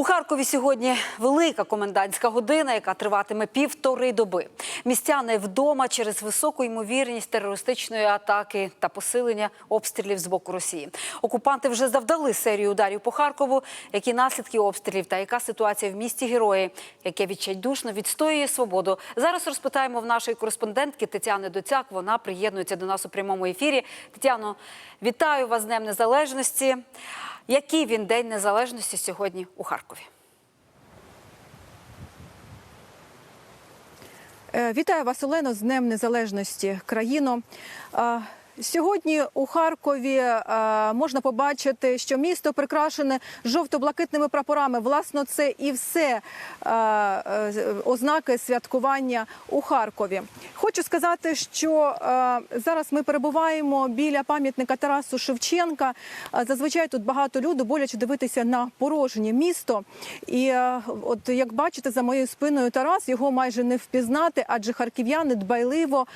У Харкові сьогодні велика комендантська година, яка триватиме півтори доби. Містяни вдома через високу ймовірність терористичної атаки та посилення обстрілів з боку Росії. Окупанти вже завдали серію ударів по Харкову. Які наслідки обстрілів та яка ситуація в місті герої, яке відчайдушно відстоює свободу. Зараз розпитаємо в нашої кореспондентки Тетяни Доцяк. Вона приєднується до нас у прямому ефірі. Тетяно, вітаю вас з Днем Незалежності. Який він день незалежності сьогодні у Харкові? Е, Вітаю вас, Олено, з Днем Незалежності країно. Е, Сьогодні у Харкові е, можна побачити, що місто прикрашене жовто-блакитними прапорами. Власно, це і все ознаки святкування у Харкові. Хочу сказати, що е, зараз ми перебуваємо біля пам'ятника Тарасу Шевченка. Е, Зазвичай тут багато людей, боляче дивитися на порожнє місто. І е, от як бачите, за моєю спиною Тарас його майже не впізнати, адже харків'яни дбайливо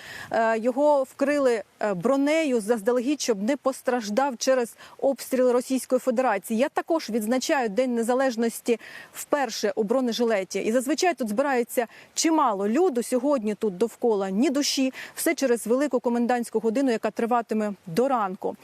його вкрили бронею заздалегідь, щоб не постраждав через обстріли Російської Федерації. Я також відзначаю День Незалежності вперше у бронежилеті. І зазвичай тут збирається чимало люду. Сьогодні тут довкола ні душі. Все через велику комендантську годину, яка триватиме до ранку.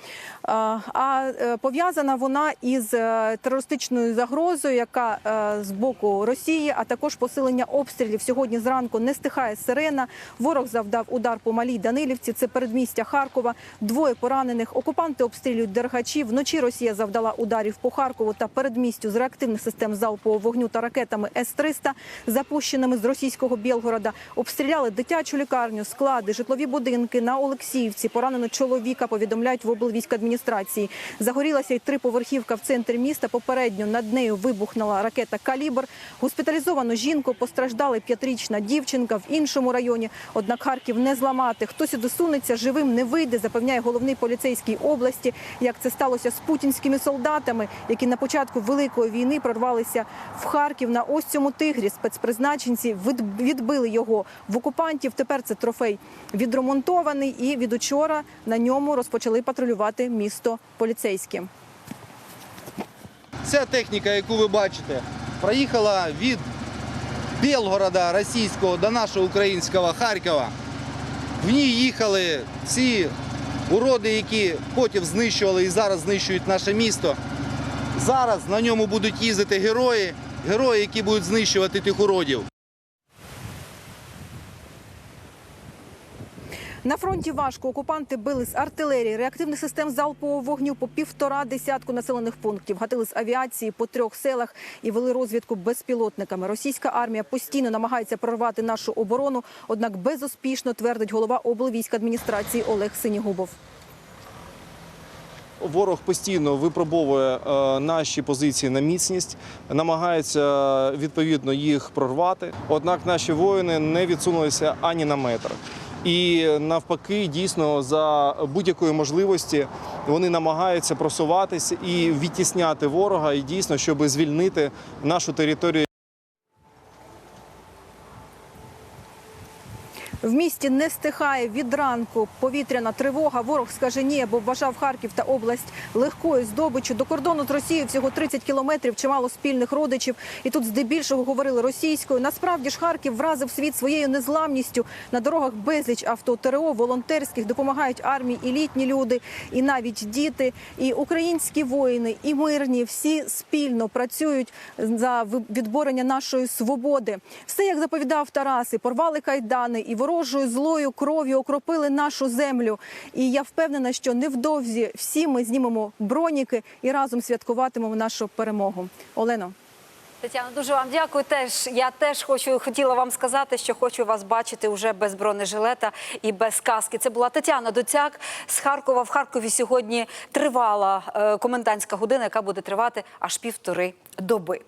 А, А е, пов'язана вона із е, терористичною загрозою, яка е, з боку Росії, а також посилення обстрілів. Сьогодні зранку не стихає сирена. Ворог завдав удар по малій Данилівці. Це передмістя Харкова. Двоє поранених. Окупанти обстрілюють дергачі. Вночі Росія завдала ударів по Харкову та передмістю з реактивних систем залпового вогню та ракетами С-300, запущеними з російського Білгорода. Обстріляли дитячу лікарню, склади, житлові будинки на Олексіївці. Поранено чоловіка. Повідомляють в облвійськадміністрації. Загорілася й триповерхівка в центрі міста. Попередньо над нею вибухнула ракета Калібр. Госпіталізовану жінку постраждали п'ятирічна дівчинка в іншому районі. Однак Харків не зламати. Хто сюди сунеться, живим не вийде, запевняє головний поліцейський області. Як це сталося з путінськими солдатами, які на початку великої війни прорвалися в Харків на ось цьому тигрі. Спецпризначенці від- відбили його в окупантів. Тепер це трофей відремонтований, і від учора на ньому розпочали патрулювати місто поліцейські. Ця техніка, яку ви бачите, проїхала від Білгорода російського до нашого українського Харкова. В ній їхали ці уроди, які потім знищували і зараз знищують наше місто. Зараз на ньому будуть їздити герої, герої, які будуть знищувати тих уродів. На фронті важко окупанти били з артилерії, реактивних систем залпового вогню по півтора десятку населених пунктів. Гатили з авіації по трьох селах і вели розвідку безпілотниками. Російська армія постійно намагається прорвати нашу оборону, однак безуспішно твердить голова облвійськадміністрації Олег Синігубов. Ворог постійно випробовує е, наші позиції на міцність, намагається е, відповідно їх прорвати. Однак наші воїни не відсунулися ані на метр. І навпаки, дійсно, за будь-якої можливості вони намагаються просуватися і відтісняти ворога, і дійсно, щоб звільнити нашу територію. В місті не стихає від ранку повітряна тривога. Ворог скаже ні, бо вважав Харків та область легкою здобиччю. До кордону з Росією всього 30 кілометрів, чимало спільних родичів. І тут здебільшого говорили російською. Насправді ж Харків вразив світ своєю незламністю. На дорогах безліч авто ТРО, волонтерських допомагають армії і літні люди, і навіть діти, і українські воїни, і мирні. Всі спільно працюють за відборення нашої свободи. Все як заповідав Тарас, і порвали кайдани, і ворожою злою кров'ю окропили нашу землю. І я впевнена, що невдовзі всі ми знімемо броніки і разом святкуватимемо нашу перемогу. Олено. Тетяна, дуже вам дякую. Теж я теж хочу хотіла вам сказати, що хочу вас бачити вже без бронежилета і без каски. Це була Тетяна Доцяк з Харкова. В Харкові сьогодні тривала е, комендантська година, яка буде тривати аж півтори доби.